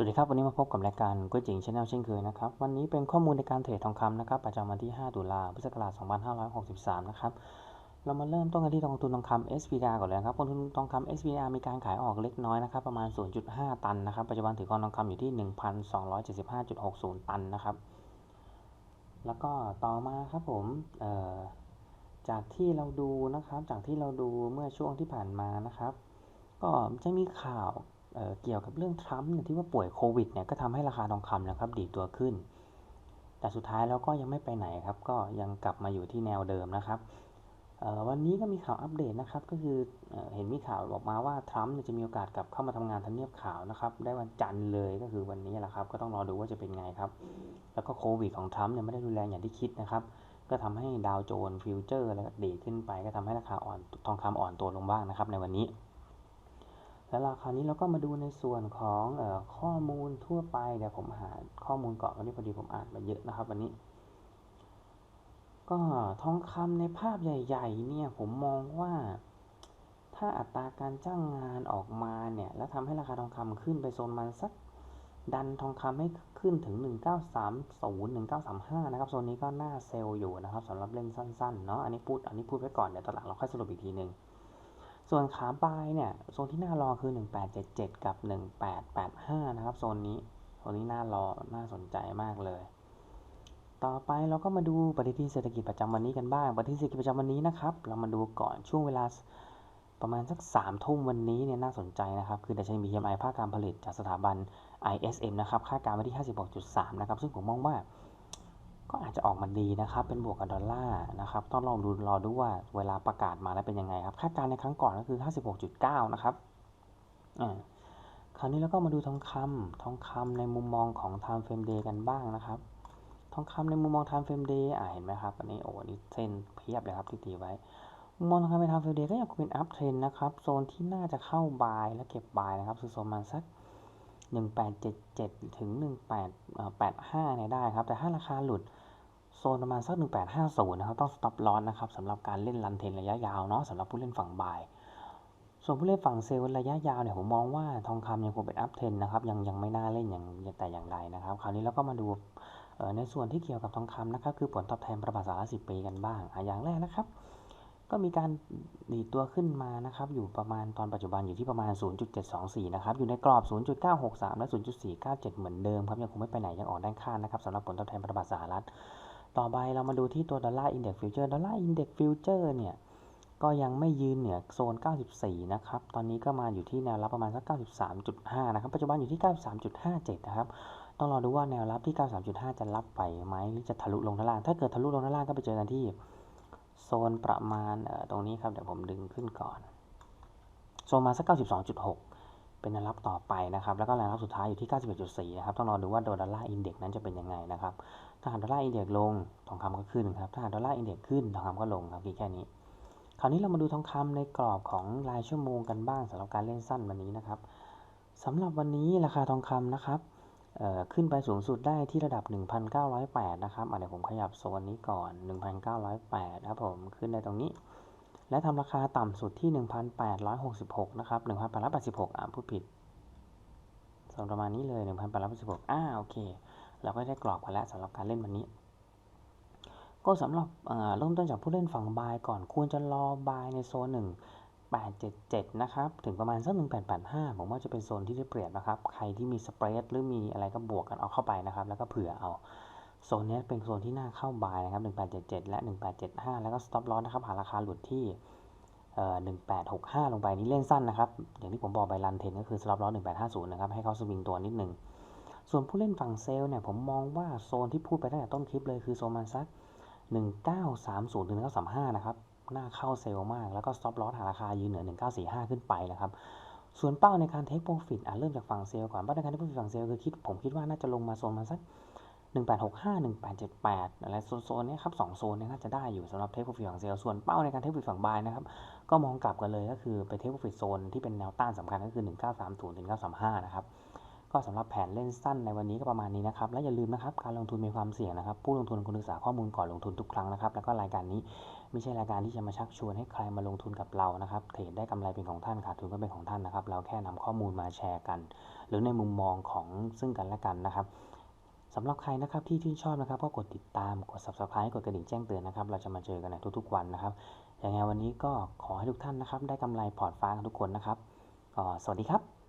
สวัสดีครับ วันนี้มาพบกับรายการก๋วยจิงชาแนลเช่นเคยนะครับ วันนี้เป็นข้อมูลในการเทรดทองคำนะครับ ประจำวันที่ 5 ตุลาพุทธศักราช 2563 นะครับ เรามาเริ่มต้นกันที่กองทุนทองคำ SPDR ก่อนเลยครับกองทุนทองคำ SPDR มีการขายออกเล็กน้อยนะครับ ประมาณ 0.5 ตันนะครับ ปัจจุบันถือกองทองคำอยู่ที่ 1,275.60 ตันนะครับ แล้วก็ต่อมาครับผมจากที่เราดูนะครับ จากที่เราดูเมื่อช่วงที่ผ่านมานะครับ ก็จะมีข่าว เเกี่ยวกับเรื่องทรัมป์ที่ว่าป่วยโควิดเนี่ยก็ทำให้ราคาทองคำนะครับดีตัวขึ้น แต่สุดท้ายแล้วก็ยังไม่ไปไหนครับ ก็ยังกลับมาอยู่ที่แนวเดิมนะครับวันนี้ก็มีข่าวอัปเดตนะครับก็คือเอเห็นมีข่าวออกมาว่าทรัมป์จะมีโอกาสกลับเข้ามาทำงานทำเนียบขาวนะครับ ได้วันจันทร์เลยก็คือวันนี้แหละครับ ก็ต้องรอดูว่าจะเป็นไงครับ แล้วก็โควิดของทรัมป์เนี่ยไม่ได้รุนแรงอย่างที่คิดนะครับ ก็ทำให้ดาวโจนส์ฟิวเจอร์อะไรก็ดีขึ้นไป ก็ทำให้ราคาอ่อนทองคำอ่อนตัวลงบ้างนะครับในวันนี้ แล้วราคราวนี้เราก็มาดูในส่วนของออข้อมูลทั่วไปเดี๋ยวผมหาข้อมูลก่อนวันนี้พอดีผมอ่านมาเยอะนะครับ วันนี้ ก็ทองคำในภาพใหญ่ ๆ เนี่ยผมมองว่า ถ้าอัตราการจ้างงานออกมาเนี่ยแล้วทำให้ราคาทองคำขึ้นไปโซนมันสักดันทองคำให้ขึ้นถึง 1930 1935 นะครับโซนนี้ก็น่าเซลล์อยู่นะครับสำหรับเล่นสั้นๆเนาะอันนี้พูดอันนี้พูดไว้ก่อนเดี๋ยวตอนหลังเราค่อยสรุปอีกทีหนึ่ง ส่วนขาบายเนี่ยโซนที่น่ารอคือ 1877 กับ 1885 นะครับโซนนี้โซนนี้น่ารอน่าสนใจมากเลย ต่อไปเราก็มาดูปฏิทินเศรษฐกิจประจำวันนี้กันบ้างปฏิทินเศรษฐกิจประจำวันนี้นะครับ เรามาดูก่อนช่วงเวลาประมาณสัก3ทุ่มวันนี้เนี่ยน่าสนใจนะครับ คือดัชนี PMI ภาคการผลิตจากสถาบัน ISM นะครับ ค่าการไว้ที่ 56.3 นะครับ ซึ่งผมมองว่า ก็อาจจะออกมาดีนะครับ เป็นบวกกับดอลลาร์นะครับ ต้องลองดูรอดูว่าเวลาประกาศมาแล้วเป็นยังไงครับ คาดการณ์ในครั้งก่อนก็คือ 56.9 นะครับอ่าคราวนี้เราก็มาดูทองคำทองคำในมุมมองของ time frame day กันบ้างนะครับ ทองคำในมุมมอง time frame day อ่าเห็นไหมครับ อันนี้โอ้นี่เส้นเพียบเลยครับที่ตีไว้ มุมมองทองคำใน time frame day ก็ยังคงเป็น up trend นะครับ โซนที่น่าจะเข้า buy และเก็บ buy นะครับคือโซนมาณสัก1877 ถึง 1885เนี่ยได้ครับ แต่ถ้าราคาหลุด โซนประมาณสัก 1850 นะครับ ต้อง stop loss นะครับสำหรับการเล่นรันเทนระยะยาวเนาะสำหรับผู้เล่นฝั่งบ่าย ส่วนผู้เล่นฝั่งเซลล์ระยะยาวเนี่ยผมมองว่าทองคำยังคงเป็น up trend นะครับยังยังไม่น่าเล่นอย่างแต่อย่างใดนะครับ คราวนี้เราก็มาดูในส่วนที่เกี่ยวกับทองคำนะครับ คือผลตอบแทนประมาณสาระ10ปีกันบ้างออย่างแรกนะครับ ก็มีการดีดตัวขึ้นมานะครับ อยู่ประมาณตอนปัจจุบันอยู่ที่ประมาณ 0.724 นะครับ อยู่ในกรอบ 0.963 และ 0.497 เหมือนเดิมครับยังคงไม่ไปไหนยังออกด้านข้างนะครับสำหรับผลตอบแทนพันธบัตรสหรัฐ ต่อไปเรามาดูที่ตัวดอลลาร์อินเด็กซ์ฟิวเจอร์ดอลลาร์อินเด็กซ์ฟิวเจอร์เนี่ย ก็ยังไม่ยืนเหนือโซน 94 นะครับ ตอนนี้ก็มาอยู่ที่แนวรับประมาณสัก 93.5 นะครับ ปัจจุบันอยู่ที่ 93.57 นะครับ ต้องรอดูว่าแนวรับที่ 93.5 จะรับไปไหมหรือจะทะลุลงด้านล่าง ถ้าเกิดทะลุลงด้านล่างก็ไปเจอกันที่โซนประมาณตรงนี้ครับ เดี๋ยวผมดึงขึ้นก่อน โซนมาสัก 92.6 เป็นแนวรับต่อไปนะครับ แล้วก็แนวรับสุดท้ายอยู่ที่ 91.4 นะครับ ต้องรอดูว่าโดดอลลาร์อินเด็กนั้นจะเป็นยังไงนะครับ ถ้าหากดอลลาร์อินเด็กลง ทองคำก็ขึ้นครับ ถ้าหากดอลลาร์อินเด็กขึ้น ทองคำก็ลงครับแค่นี้ คราวนี้เรามาดูทองคำในกรอบของรายชั่วโมงกันบ้างสำหรับการเล่นสั้นวันนี้นะครับสำหรับวันนี้ราคาทองคำนะครับขึ้นไปสูงสุดได้ที่ระดับ 1,908 นะครับเดี๋ยวผมขยับโซนนี้ก่อน 1,908 ครับผม ขึ้นในตรงนี้ และทำราคาต่ำสุดที่ 1,866 นะครับ 1,886 อ่าพูดผิดโซนประมาณนี้เลย 1,886 อ่าโอเค เราก็ได้กรอบกันแล้วสำหรับการเล่นวันนี้ ก็สำหรับเริ่มต้นจากผู้เล่นฝั่งบายก่อน ควรจะรอบายในโซน 1877 นะครับ ถึงประมาณสัก 1885 ผมว่าจะเป็นโซนที่ได้เปรียบนะครับ ใครที่มีสเปรดหรือมีอะไรก็บวกกันเอาเข้าไปนะครับ แล้วก็เผื่อเอา โซนนี้เป็นโซนที่น่าเข้าบายนะครับ 1877 และ 1875 แล้วก็ stop loss นะครับ หาราคาหลุดที่เอ่อ1865 ลงไปนี่เล่นสั้นนะครับ อย่างที่ผมบอกไปรันเทนก็คือ stop loss 1850 นะครับ ให้เขาสวิงตัวนิดนึง ส่วนผู้เล่นฝั่งเซลล์เนี่ยผมมองว่าโซนที่พูดไปตั้งแต่ต้นคลิปเลยคือโซนมันสัก 1930ถึง1935 นะครับ น่าเข้าเซลล์มาก แล้วก็ stop loss หาราคายืนเหนือ 1945 ขึ้นไปนะครับส่วนเป้าในการ take profit อะเริ่มจากฝั่งเซลล์ก่อนเป้าในการ take profit ฝั่งเซลล์คือคิดผมคิดว่าน่าจะลงมาโซนมาสัก 1865 1878 อะไรโซนนี้ครับ2โซนนี้น่าจะได้อยู่สำหรับ take profit ฝั่งเซลล์ส่วนเป้าในการ take profit ฝั่ง buy นะครับ ก็มองกลับกันเลยก็คือไป take profit โซนที่เป็นแนวต้านสำคัญก็คือ 1930ถึง1935 นะครับ ก็สำหรับแผนเล่นสั้นในวันนี้ก็ประมาณนี้นะครับ และอย่าลืมนะครับ การลงทุนมีความเสี่ยงนะครับ ผู้ลงทุนควรศึกษาข้อมูลก่อนลงทุนทุกครั้งนะครับ แล้วก็รายการนี้ไม่ใช่รายการที่จะมาชักชวนให้ใครมาลงทุนกับเรานะครับเทรดได้กำไรเป็นของท่านขาดทุนก็เป็นของท่านนะครับ เราแค่นำข้อมูลมาแชร์กัน หรือในมุมมองของซึ่งกันและกันนะครับ สำหรับใครนะครับที่ชื่นชอบนะครับก็กดติดตามกด subscribe กดกระดิ่งแจ้งเตือนนะครับ เราจะมาเจอกันในทุกๆวันนะครับยังไงวันนี้ก็ขอให้ทุกท่านนะครับ ได้กำไรพอร์ตฟ้ากันทุกคนนะครับก็สวัสดีครับ